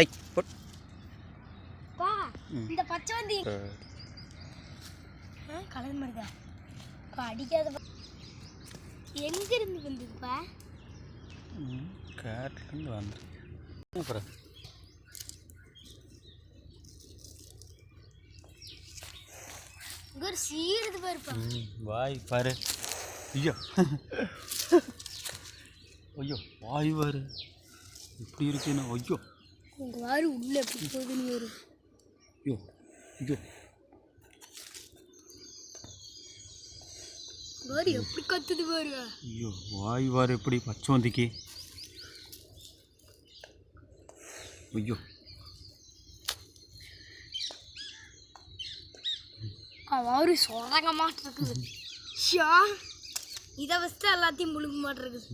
ஏய் போட். அப்பா, ம். இந்த பச்சை வந்து கலர் மாதிரிதா அப்பா, அடிக்காதப்பா எங்க இருந்து வந்ததுப்பா காட்டிலேருந்து அப்புறம் ஒரு சீருது பாருப்பா ம், வாய் பாரு. ஐயோ. ஐயோ வாய் பாரு. இப்படி இருக்குன்னு ஐயோ. உங்க வாரு உள்ள எப்படி போகுதுன்னு ஒரு ஐயோ ஐயோ. வாரு எப்படி கத்துது பாரு. ஐயோ வாய் பாரு எப்படி பச்சோந்திக்கு ஐயோ. வாரு சொரங்க மாட்டிருக்குது. ஷா இதை வச்சுட்டு எல்லாத்தையும் முழுங்க மாட்டிருக்குது.